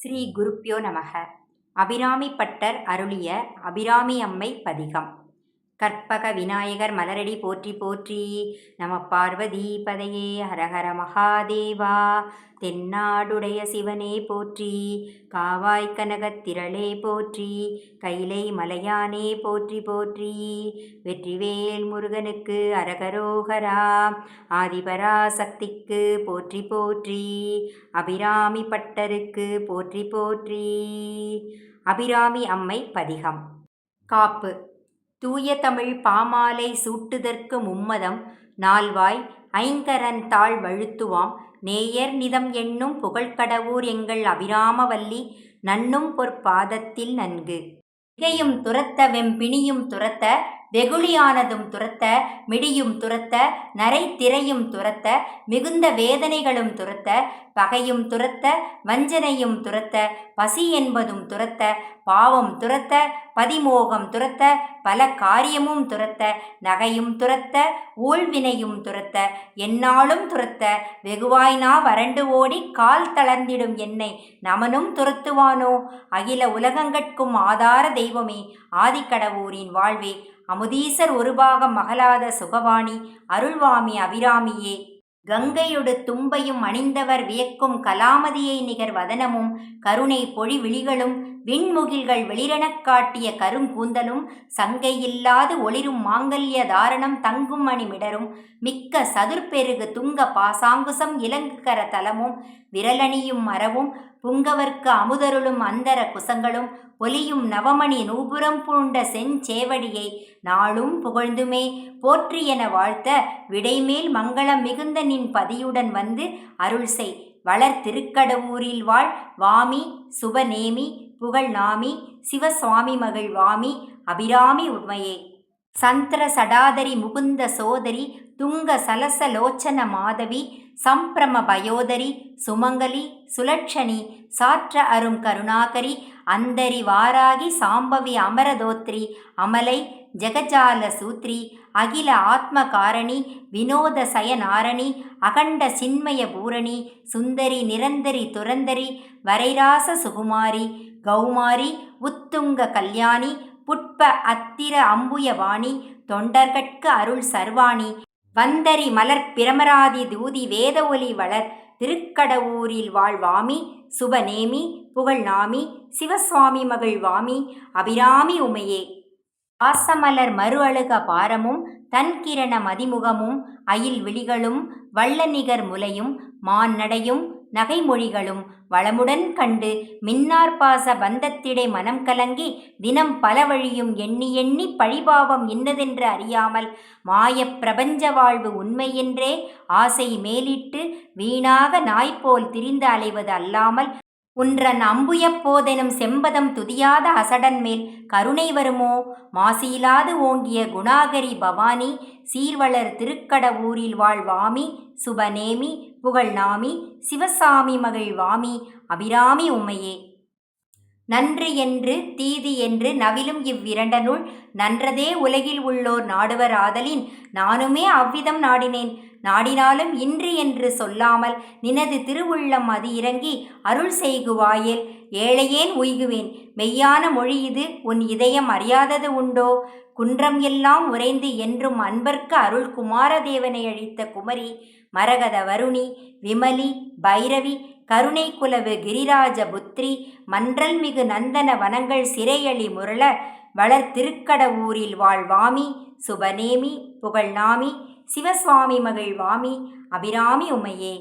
ஸ்ரீ குருப்பியோ நமக. அபிராமி பட்டர் அருளிய அபிராமி அம்மை பதிகம். கற்பக விநாயகர் மலரடி போற்றி போற்றி. நம பார்வதி பதையே ஹரஹர மகாதேவா. தென்னாடுடைய சிவனே போற்றி காவாய் கனகத்திரளே போற்றி கைலை மலையானே போற்றி போற்றி. வெற்றிவேல் முருகனுக்கு அரகரோகரா ஆதிபராசக்திக்கு போற்றி போற்றி அபிராமி பட்டருக்கு போற்றி போற்றி. அபிராமி அம்மை பதிகம். காப்பு. தூய தமிழ் பாமாலை சூட்டுதற்கு மும்மதம் நால்வாய் ஐங்கரன் தாழ் வழுத்துவாம். நேயர் நிதம் என்னும் புகழ்கடவூர் எங்கள் அபிராமவல்லி நன்னும் பொற்பாதத்தில் நன்கு. மிகையும் துரத்த வெம்பிணியும் துரத்த வெகுளியானதும் துரத்த மிடியும் துரத்த நரை திரையும் துரத்த மிகுந்த வேதனைகளும் துரத்த பகையும் துரத்த வஞ்சனையும் துரத்த பசி என்பதும் துரத்த பாவம் துரத்த பதிமோகம் துரத்த பல காரியமும் துரத்த நகையும் துரத்த ஊழ்வினையும் துரத்த என்னாலும் துரத்த வெகுவாய்னா வறண்டு ஓடி கால் தளர்ந்திடும் என்னை நமனும் துரத்துவானோ? அகில உலகங்கட்கும் ஆதார தெய்வமே ஆதிக்கடவூரின் வாழ்வே அமுதீசர் ஒருபாகம் மகளாத சுகவாணி அருள்வாமி அபிராமியே. கங்கையொடு தும்பையும் அணிந்தவர் வியக்கும் கலாமதியை நிகர் வதனமும் கருணை பொழி விழிகளும் விண்முகில்கள் வெளிரெனக் காட்டிய கருங்கூந்தலும் சங்கையில்லாது ஒளிரும் மாங்கல்ய தாரணம் தங்கும் மணிமிடரும் மிக்க சதுர்பெருகு துங்க பாசாங்குசம் இலங்குகர தலமும் விரலணியும் மரவும் புங்கவர்க்கு அமுதருளும் அந்தர குசங்களும் ஒலியும் நவமணி நூபுரம் பூண்ட செஞ்சேவடியை நாளும் புகழ்ந்துமே. போற்றி என வாழ்த்த விடைமேல் மங்களம் மிகுந்த நின் பதியுடன் வந்து அருள் செய் வளர் திருக்கடவூரில் வாழ் வாமி சுபநேமி புகழ் நாமி சிவசுவாமி மகள் வாமி அபிராமி உண்மையே. சந்திர சடாதரி முகுந்த சோதரி துங்க சலசலோச்சன மாதவி சம்பிரம பயோதரி சுமங்கலி சுலட்சணி சாற்ற அரும் கருணாகரி அந்தரி வாராகி சாம்பவி அமரதோத்ரி அமலை ஜெகஜால சூத்ரி அகில ஆத்மகாரணி வினோத சயநாரணி அகண்ட சின்மய பூரணி சுந்தரி நிரந்தரி துரந்தரி வரைராச சுகுமாரி கௌமாரி உத்துங்க கல்யாணி புட்ப அத்திர அம்புயவாணி தொண்டர்கட்கு அருள் சர்வாணி வந்தரி மலர் பிரமராதி தூதி வேத ஒலி வளர் திருக்கடவூரில் வாழ்வாமி சுபநேமி புகழ்நாமி சிவசுவாமி மகள் வாமி அபிராமி உமையே. ஆசமலர் மறு அழுக பாரமும் தன்கிரண மதிமுகமும் அயில் விழிகளும் வள்ளநிகர் முலையும் மான்னடையும் நகைமொழிகளும் வளமுடன் கண்டு மின்னார்பாச பந்தத்திடை மனம் கலங்கி தினம் பல வழியும் எண்ணி எண்ணி பழிபாவம் இன்னதென்று அறியாமல் மாயப் பிரபஞ்ச வாழ்வு உண்மையென்றே ஆசை மேலிட்டு வீணாக நாய்போல் திரிந்து அலைவது அல்லாமல் உன்றன் அம்புயப்போதெனும் செம்பதம் துதியாத அசடன் மேல் கருணை வருமோ? மாசியிலாது ஓங்கிய குணாகரி பவானி சீர்வளர் திருக்கடவூரில் வாழ்வாமி சுபநேமி புகழ்நாமி சிவசாமி மகள் வாமி அபிராமி உம்மையே நன்று என்று தீதி என்று நவிலும் இவ்விரண்டனுள் நன்றதே உலகில் உள்ளோர் நாடுவர் ஆதலின் நானுமே அவ்விதம் நாடினேன். நாடினாலும் இன்று என்று சொல்லாமல் நினது திருவுள்ளம் அது இறங்கி அருள் செய்குவாயில். ஏழையேன் உய்குவேன் மெய்யான மொழி இது உன் இதயம் அறியாதது உண்டோ? குன்றம் எல்லாம் உறைந்து என்றும் அன்பர்க்கு அருள் குமாரதேவனை அழித்த குமரி மரகத வருணி விமலி பைரவி கருணை குலவு கிரிராஜ புத்ரி மன்றல் மிகு நந்தன வனங்கள் சிறையளி முரள வளர் திருக்கடவூரில் வாழ்வாமி சுபநேமி புகழ்நாமி சிவசுவாமி மகள் வாமி அபிராமி உமையே.